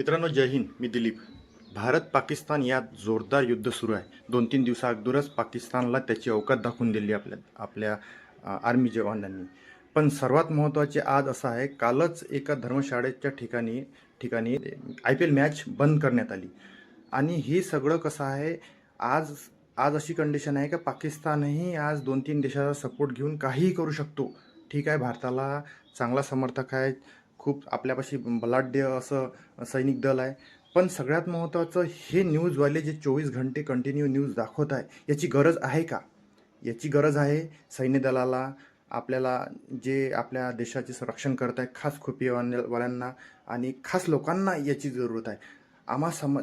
मित्रांनो जय हिंद. मी दिलीप. भारत पाकिस्तान यात जोरदार युद्ध सुरू आहे. दोन तीन दिवसाअगोदरच पाकिस्तानला त्याची अवकात दाखवून दिली आपल्या आपल्या आर्मी जवानांनी. पण सर्वात महत्त्वाचे आज असं आहे कालच एका धर्मशाळेच्या ठिकाणी ठिकाणी आय पी एल मॅच बंद करण्यात आली. आणि हे सगळं कसं आहे आज आज अशी कंडिशन आहे का पाकिस्तानही आज दोन तीन देशाचा सपोर्ट घेऊन काहीही करू शकतो. ठीक आहे भारताला चांगला समर्थक आहे. खूप आपल्यापाशी बलाढ्य असं सैनिक दल आहे. पण सगळ्यात महत्त्वाचं हे न्यूजवाले जे चोवीस घंटे कंटिन्यू न्यूज दाखवत आहे याची गरज आहे का? याची गरज आहे सैन्य दलाला आपल्याला जे आपल्या देशाचे संरक्षण करत आहे खास खुफियावाल्यांना आणि खास लोकांना याची जरूरत आहे. आम्हा सम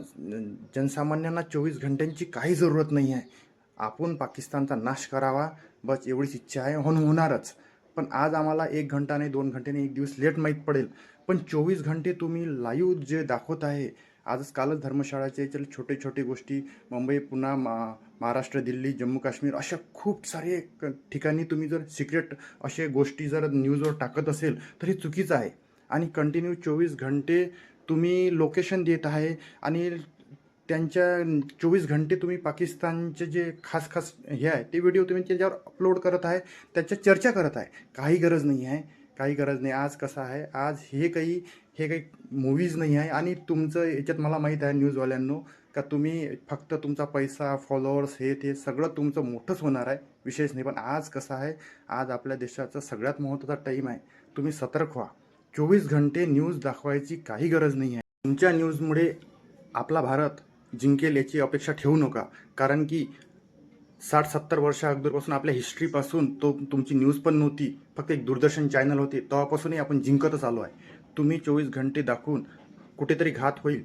जनसामान्यांना चोवीस घंट्यांची काही जरूरत नाही आहे. आपण पाकिस्तानचा नाश करावा बस एवढीच इच्छा आहे होऊन होणारच. पण आज आम्हाला एक घंटा नाही दोन घंटे नाही एक दिवस लेट माहीत पडेल. पण चोवीस घंटे तुम्ही लाईव्ह जे दाखवत आहे आजच कालच धर्मशाळाचे याच्यात छोटे छोटे गोष्टी मुंबई पुन्हा मा महाराष्ट्र दिल्ली जम्मू काश्मीर अशा खूप सारे क- ठिकाणी तुम्ही जर सिक्रेट असे गोष्टी जर न्यूजवर टाकत असेल तर हे चुकीचं आहे. आणि कंटिन्यू चोवीस घंटे तुम्ही लोकेशन देत आहे आणि त्यांच्या चोवीस घंटे तुम्ही पाकिस्तानचे जे खास खास हे आहे ते व्हिडिओ तुम्ही त्याच्यावर अपलोड करत आहे त्याच्या चर्चा करत आहे. काही गरज नाही आहे काही गरज नाही. आज कसं आहे? आज हे काही हे काही मूवीज नाही आहे. आणि तुमचं याच्यात मला माहीत आहे न्यूजवाल्यांनो का तुम्ही फक्त तुमचा पैसा फॉलोअर्स हे ते सगळं तुमचं मोठंच होणार आहे. विशेष नाही पण आज कसं आहे? आज आपल्या देशाचा सगळ्यात महत्त्वाचा टाईम आहे. तुम्ही सतर्क व्हा. चोवीस घंटे न्यूज दाखवायची काही गरज नाही आहे. तुमच्या न्यूजमुळे आपला भारत जिंकेल याची अपेक्षा ठेवू नका. कारण की साठ सत्तर वर्षा अगोदरपासून आपल्या हिस्ट्रीपासून तो तुमची न्यूज पण नव्हती. फक्त एक दूरदर्शन चॅनल होते. तेव्हापासूनही आपण जिंकतच आलो आहे. तुम्ही चोवीस घंटे दाखवून कुठेतरी घात होईल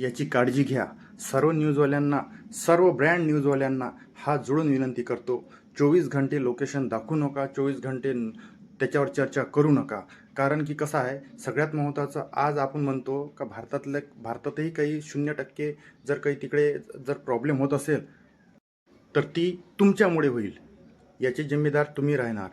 याची काळजी घ्या. सर्व न्यूजवाल्यांना सर्व ब्रँड न्यूजवाल्यांना हा जुळून विनंती करतो. चोवीस घंटे लोकेशन दाखवू नका. चोवीस घंटे त्याच्यावर चर्चा करू नका. कारण की कसं आहे सगळ्यात महत्त्वाचं आज आपण म्हणतो का भारतातल्या भारतातही काही शून्य टक्के जर काही तिकडे जर प्रॉब्लेम होत असेल तर ती तुमच्यामुळे होईल. याचे जिम्मेदार तुम्ही राहणार.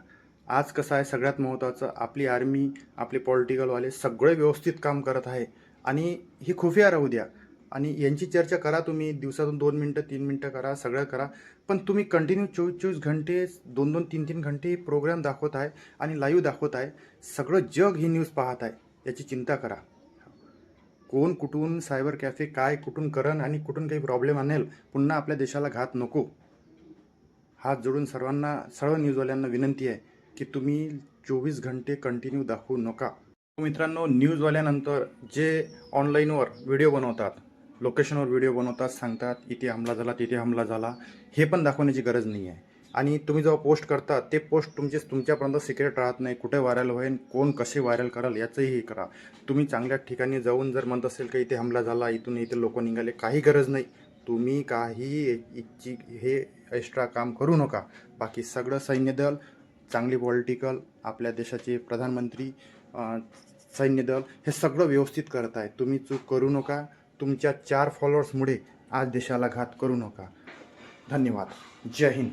आज कसं आहे सगळ्यात महत्त्वाचं आपली आर्मी आपले पॉलिटिकलवाले सगळे व्यवस्थित काम करत आहे. आणि ही खुफिया राहू द्या. आणि यांची चर्चा करा तुम्ही दिवसातून दोन मिनटं तीन मिनटं करा सगळं करा. पण तुम्ही कंटिन्यू चोवीस चोवीस घंटे दोन दोन तीन तीन घंटे प्रोग्राम दाखवत आहे आणि लाईव्ह दाखवत आहे. सगळं जग ही न्यूज पाहत आहे. याची चिंता करा. कोण कुठून सायबर कॅफे काय कुठून करण आणि कुठून काही प्रॉब्लेम आणेल पुन्हा आपल्या देशाला घात नको. हात जोडून सर्वांना सर्व न्यूजवाल्यांना विनंती आहे की तुम्ही चोवीस घंटे कंटिन्यू दाखवू नका. मित्रांनो न्यूजवाल्यानंतर जे ऑनलाईनवर व्हिडिओ बनवतात लोकेशनवर व्हिडिओ बनवतात सांगतात इथे हमला झाला तिथे हमला झाला. हे पण दाखवण्याची गरज नाही आहे. आणि तुम्ही जेव्हा पोस्ट करता ते पोस्ट तुमचे तुमच्यापर्यंत सिक्रेट राहत नाही कुठे व्हायरल होईल कोण कसे व्हायरल कराल याचंही हे करा. तुम्ही चांगल्या ठिकाणी जाऊन जर म्हणत असेल की इथे हमला झाला इथून इथे लोक निघाले काही गरज नाही. तुम्ही काही इच्छिक हे एक्स्ट्रा काम करू नका. बाकी सगळं सैन्य दल चांगली पॉलिटिकल आपल्या देशाचे प्रधानमंत्री अं, सैन्य दल हे सगळं व्यवस्थित करत आहे तुम्ही चूक करू नका. तुमच्या चार फॉलोअर्समुळे आज देशाला घात करू नका. धन्यवाद. जय हिंद.